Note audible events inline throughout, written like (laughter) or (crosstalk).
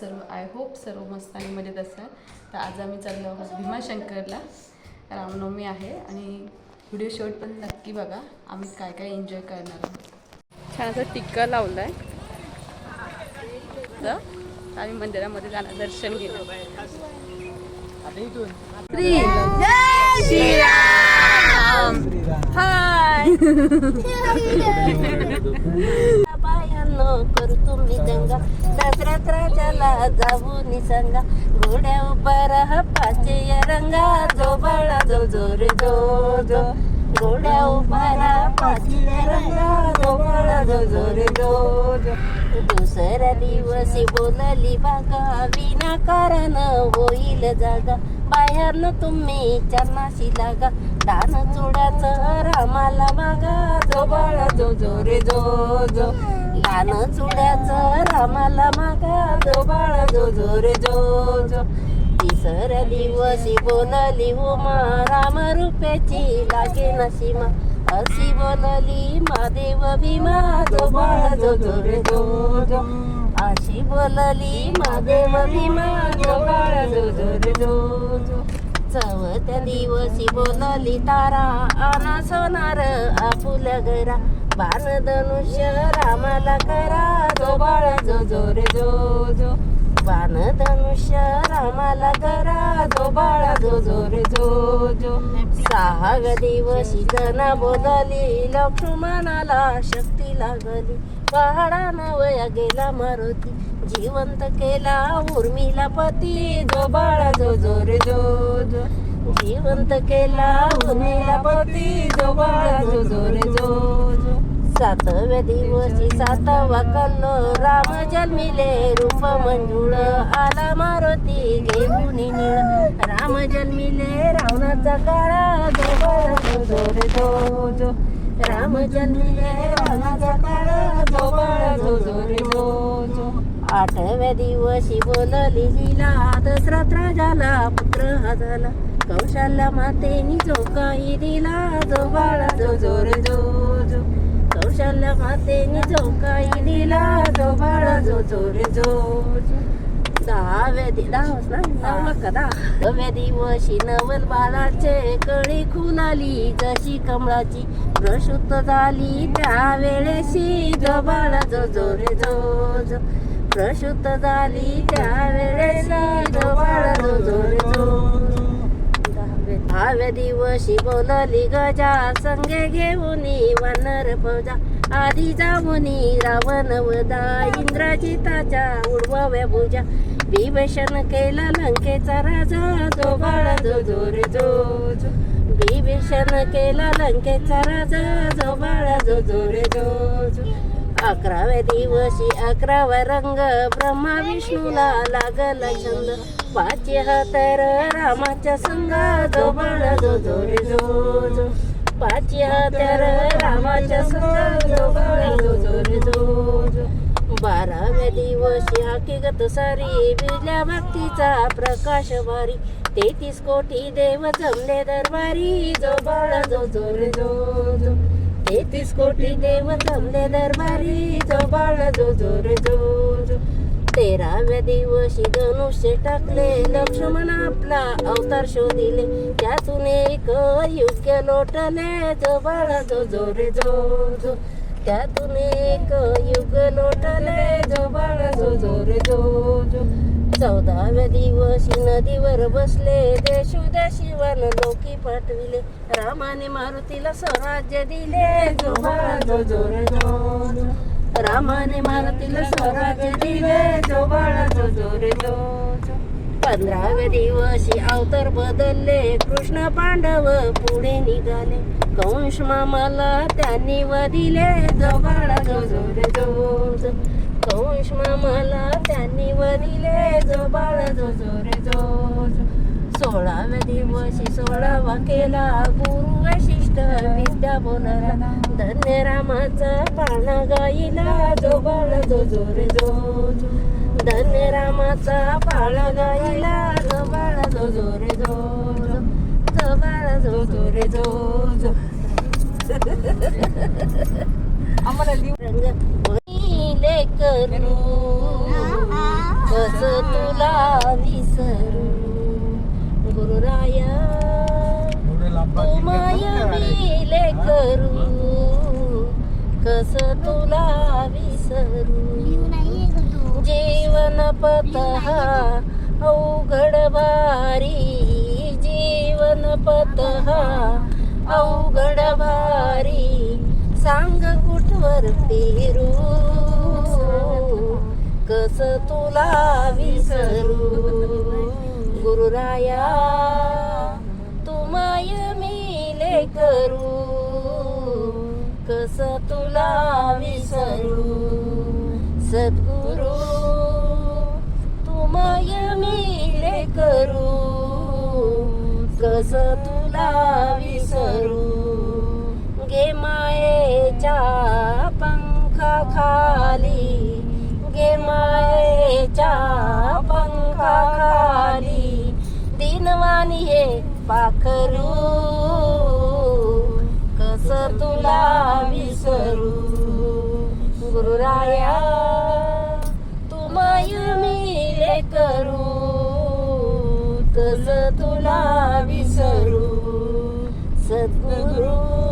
सर्व I hope सर्व मस्त आणि मजेत असाल. तर आज आम्ही चाललो आहोत भीमाशंकरला. रामनवमी आहे आणि व्हिडिओ शेवट पण नक्की बघा. आम्ही काय काय एन्जॉय करणार आहोत. छान असं टिक्का लावला आहे तर आम्ही मंदिरामध्ये जाणार दर्शन श्रीराम! हाय (laughs) (laughs) (laughs) करू तुम्ही दंगा. दसऱ्यात राजाला जाऊ निसंगा घोड्या उभा पाचे रंगा. जो बाळा जो जोर जो जो. घोड्या उभा पाचे रंगा. जो बाळा जो जोर जो जो. दुसऱ्या दिवशी बोलली बागा. विनाकारण होईल जागा. बाहेरनं तुम्ही चरणाशी लागा. दान चुड्याचं रामाला मागा. जो बाळा जो जो रे जो जो. दान चुड्याचं रामाला मागा जो बाळ जो जो रे जो जो तिसऱ्या दिवशी बोलली उमा राम रूपेची लागे ना अशी बोलली महादेव भीमा जो बाळ जो जो रे जो जो अशी बोलली महादेव भीमा जो बाळ जो जो रे जो जो चवथ्या दिवशी बोलली तारा आना सोनार आपुल्या घरा. बाण धनुष्य रामाला करा जो बाळा जो जो रे जो जो. बाण धनुष्य रामाला करा जो बाळा जो जो रे जो जो. सहा दिवशी जना बोलली लक्ष्मणाला शक्ती लागली. पहाडा नवया गेला मारुती जिवंत केला उर्मिला पती. जो बाळा जो जो रे जो जो. जिवंत केला उर्मिला पती. जो बाळा जो जो रे जो जो. सातव्या दिवशी सातवा कल्लो राम जन्मिले रूप मंजुळ आला मारुती घेऊन राम जन्मिले रावणाचा काळा जो जो जो राम जन्मिले रावणाचा काळा जो जो जो आठव्या दिवशी बोलली लिला दसरात राजाला पुत्र हा झाला. कौशल्या मातेनी जो काही दिला जो बाळा जो जो जो जो कौशल्या मातेनी जो काही दिला जो बाळा जो जोर रे जो दहाव्या दि दहाच ना दहावं का दहाव्या दिवशी नवल बाळाचे कळी खुलाली जशी कमळाची प्रशुद्ध झाली त्या वेळेशी जो बाळा जो जो रे जो झाली त्या वेळेशी जो बाळा जो जोर रे जो दहाव्या दिवशी बोलली गजा संगे घेऊन वानर फौजा आधी जाऊनी रावण वदा इंद्रजिताच्या उडवाव्या भुजा. विभीषण केला लंकेचा राजा जो बाळा जो जोर जो जो. विभीषण केला लंकेचा राजा जो बाळा जो जो रे जो जो. अकराव्या दिवशी अकरावा रंग ब्रह्मा विष्णूला लागला छंद. पाचे हातर रामाच्या संगा जो बाळा जो जो रे जो जो हातर रामाच्या संगा जो बाळा जो जो रे जो जो बाराव्या दिवशी हकीकत सारी बिजल्या भक्तीचा प्रकाश वारी तेहतीस कोटी देव जमले दरबारी जो बळ जो जो रे जो जो तेहतीस कोटी देव जमले दरबारी जो बाळ जो जोर जो जो तेराव्या दिवशी धनुष्य टाकले लक्ष्मण आपला अवतार शोधिले. त्यातून एक युग्य लोटले जो बाळ जो जो रे जो जो त्यातून एक युग लोटले जो बाळ जो जोर जो जो चौदाव्या दिवशी नदीवर बसले. देशोदेशी वन लोकी पाठविले. रामाने मारुतीला स्वराज्य दिले. जो बाळा जो रामाने मारुतीला स्वराज्य दिले. जो बाळा जो जोर जो. पंधराव्या दिवशी अवतार बदलले. कृष्ण पांडव पुढे निघाले. कंश मामाला त्यांनी वदिले जो बाळा जो जोर जो. कंश मामाला त्यांनी वदिले जो बाळा जो रे जो सोळाव्या दिवशी सोळावा केला. गुरु वैशिष्ट विद्या बोलला. धन्य रामाचा पाळणा गाईला. जो बाळा जो जो रे जो धन्य रामाचा पाळणा गाईला. जो बाळा जो जो रे जो जो बाळा जो जो रे जो जो आम्हाला लिव भुले करू कस तुला विसरू? गुरुराया तू माया विले करू कस तुला विसरू? जीवन पतहा अवघड भारी जीवन पतहा अवघड भारी सांग कुठवर पेरू? कस तुला विसरू? गुरुराया तुमाय मिले करू कस तुला विसरू? सद्गुरु तुमाय मिले करू कस तुला विसरू? गे मायेच्या पंखा खाली. मायेच्या पंखा खाली दिनवानी हे पाखरू. कस तुला विसरू? गुरुराया तुमाय मिले करू. कस तुला विसरू? सद्गुरु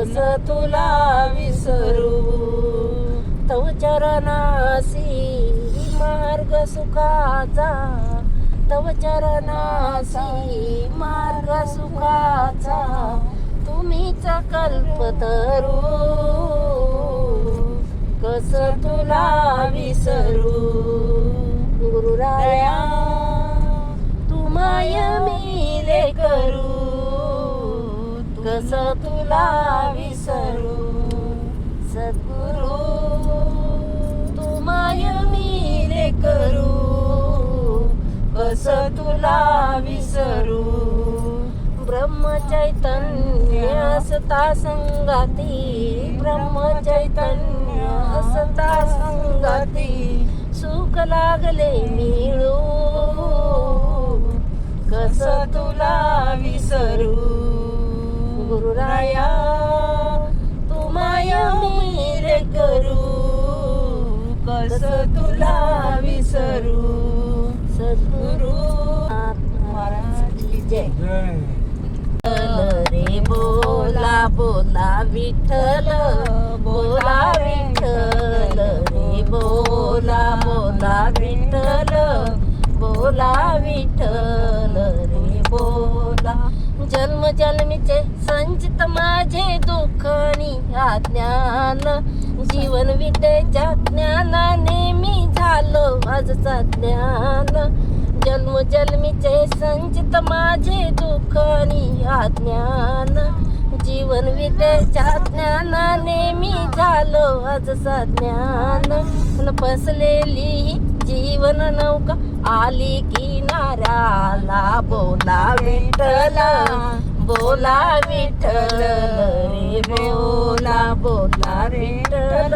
कस तुला विसरू तव चरणासी मार्ग सुखाचा तव चरणासी मार्ग सुखाचा तुम्हीच कल्पतरू कस तुला विसरू गुरुराया तुमाय मिले करू. कस तुला विसरू सद्गुरु तुमाय मिले करू कस तुला विसरू ब्रह्मचैतन्य असता संगाती ब्रह्मचैतन्य असता संगाती सुख लागले मिळू कस तुला विसरू गुरुराया तुमाय मिरे करू कस तुला विसरू? सद्गुरु महाराज जय. रे बोला बोला विठ्ठल. जन्म जन्मीचे संचित माझे दुःखनी ज्ञान जीवन विद्येच्या ज्ञानाने मी झालो आजचा ज्ञान जन्म जन्मीचे संचित माझे दुःखनी ज्ञान जीवन विद्येच्या ज्ञानाने मी झालो आजचा ज्ञान न फसलेली जीवन नौका आली किनाऱ्याला. बोला विठ्ठला बोला विठ्ठल रे बोला बोला विठ्ठल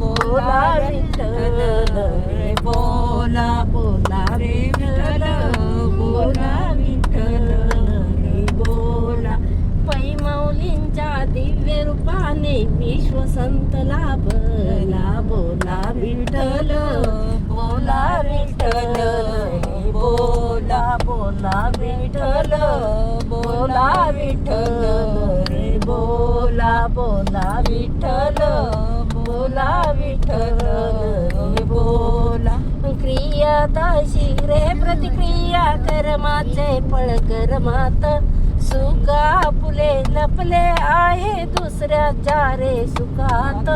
बोला विठ्ठल रे बोला बोला रे विठ्ठल बोला विठ्ठल रे बोला. पैमाऊलींच्या दिव्य रूपाने विश्व संत लाभला. बोला विठ्ठल बोला विठ्ठल बोला बोला विठ्ठल बोला विठ्ठल रे बोला बोला विठ्ठल बोला विठ्ठल रे बोला क्रियादाशी रे प्रतिक्रिया कर्माचे फळ कर्मात सुका फुले लपले आहे दुसऱ्याच्या रे सुखात.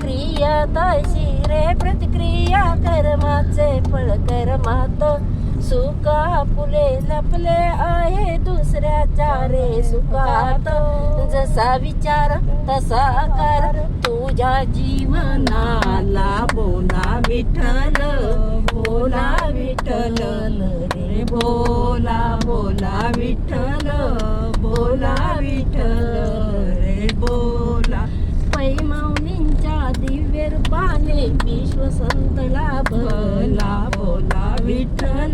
क्रियादाशी रे प्रतिक्रिया कर्माचे फळ कर्मात सुका फुले लपले आहे दुसऱ्याच्या रे सुखात. जसा विचार तसा आकार तुझ्या जीवनाला बोला विठ्ठल बोला विठ्ठल रे बोला बोला विठ्ठल बोला विठ्ठल रे बोला. कृपाने रूपाने विश्व संतला भला बोला विठ्ठल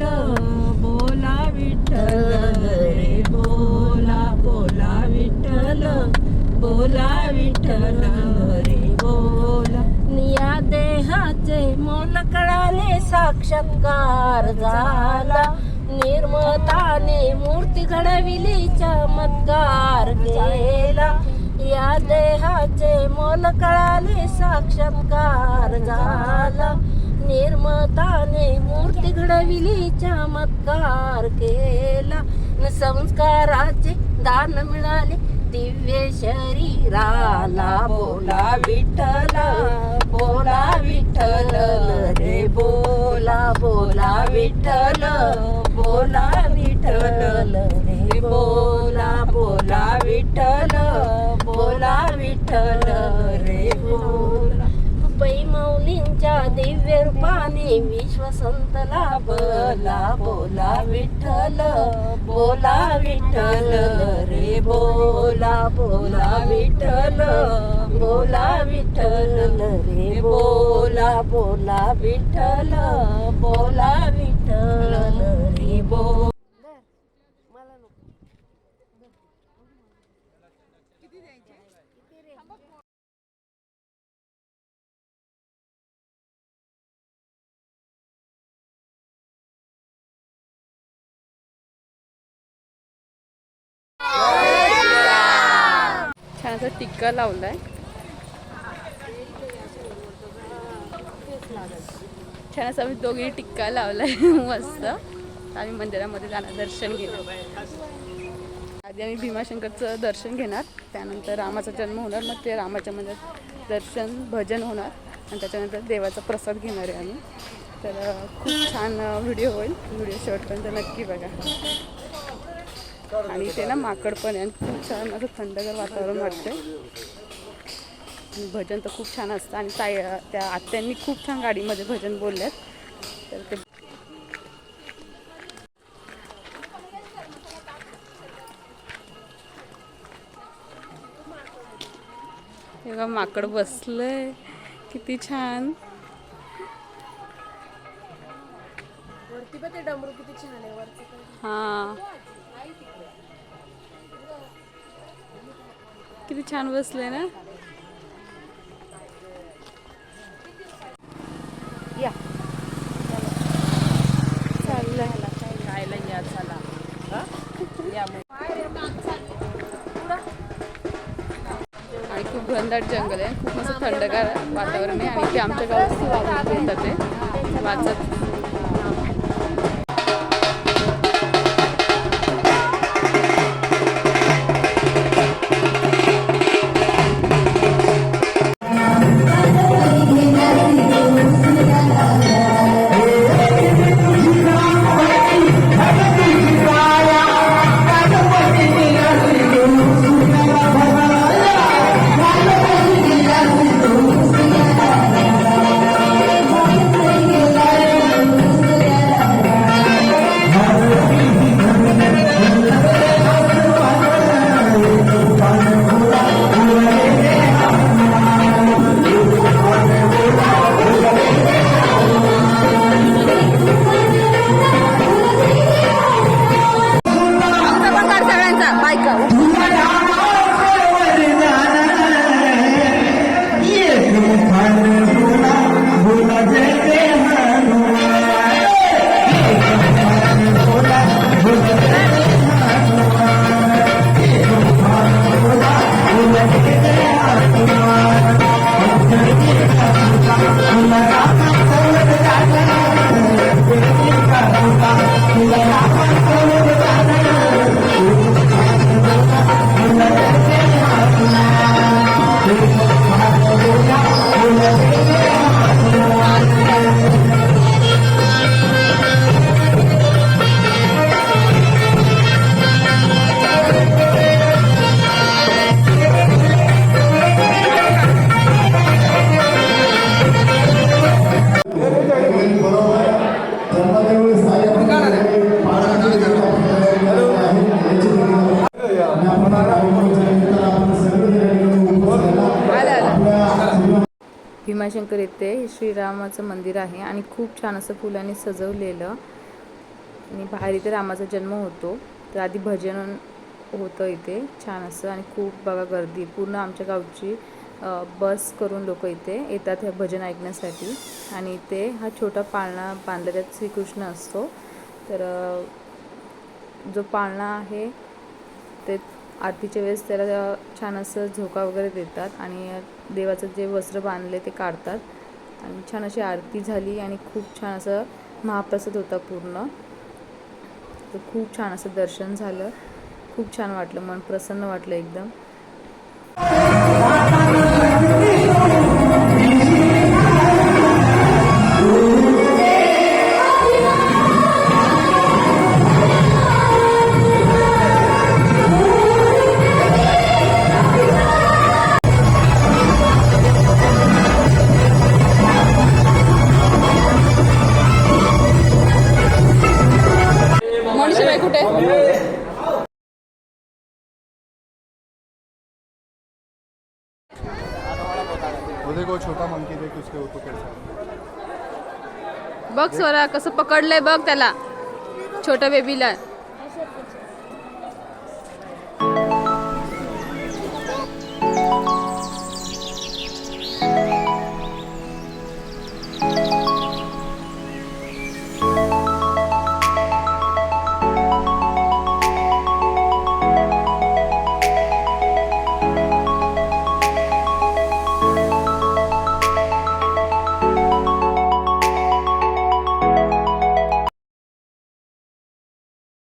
बोला विठ्ठल रे बोला बोला विठ्ठल बोला विठ्ठल रे बोला. या देहाचे मोल कळाले साक्षात्कार झाला. निर्मताने मूर्ती घडविली चमत्कार केला. या देहाचे मोल कळाले साक्षात्कार झाला. निर्मताने मूर्ती घडविली चमत्कार केला. न संस्काराचे दान मिळाले दिव्य शरीराला बोला विठ्ठल बोला विठ्ठल रे बोला बोला विठ्ठल बोला विठ्ठल रे बोला बोला विठ्ठल. बोला विठ्ठल रे बोला. पैमौलींच्या दिव्य रूपाने विश्वसंतला बोला बोला विठ्ठल बोला विठ्ठल रे बोला. बोला विठ्ठल बोला विठ्ठल रे बोला. बोला विठ्ठल बोला विठ्ठल रे बोला छान असं टिक्का लावलाय. छान असं आम्ही दोघी टिक्का लावलाय. मस्त. आम्ही मंदिरामध्ये जाणार दर्शन घेणार. आधी आम्ही भीमाशंकरचं दर्शन घेणार. त्यानंतर रामाचा जन्म होणार. मग ते रामाच्या मंदिरात दर्शन भजन होणार. आणि त्याच्यानंतर देवाचा प्रसाद घेणार आहे आम्ही. तर खूप छान व्हिडिओ होईल. व्हिडिओ शेवटपर्यंत नक्की बघा. आणि इथे ना माकड पण आहे आणि खूप छान असं थंडगार वातावरण वाटते आणि भजन तर खूप छान असतं. आणि ताई त्या आत्यांनी खूप छान गाडीमध्ये भजन बोलल्यात तर ते हे बघा माकड बसलंय. किती छान. वरती पण ते डमरू किती छान आहे वरती पण. हा. किती छान बसले ना? या. चाललंय. खायला या चला. या आणि खूप घनदाट जंगल आहे. खूप मस्त थंडगार वातावरण आहे. आणि ते आमच्या गावात वाजत बोलतात शंकर येथे श्रीरामाचं मंदिर आहे आणि खूप छान असं फुलांनी सजवलेलं. आणि बाहेर इथे रामाचा जन्म होतो. तर आधी भजन होतं इथे छान असं. आणि खूप बघा गर्दी पूर्ण आमच्या गावची बस करून लोक इथे येतात हे भजन ऐकण्यासाठी. आणि इथे हा छोटा पाळणा बांधला श्रीकृष्ण असतो. तर जो पाळणा आहे आरतीच्या वेळेस त्याला छान असं झोका वगैरे देतात आणि देवाचं जे वस्त्र बांधले ते काढतात. आणि छान अशी आरती झाली आणि खूप छान असं महाप्रसाद होता पूर्ण. तर खूप छान असं दर्शन झालं. खूप छान वाटलं मन प्रसन्न वाटलं एकदम. सोरा कसं पकडलंय बघ त्याला. छोट्या बेबीला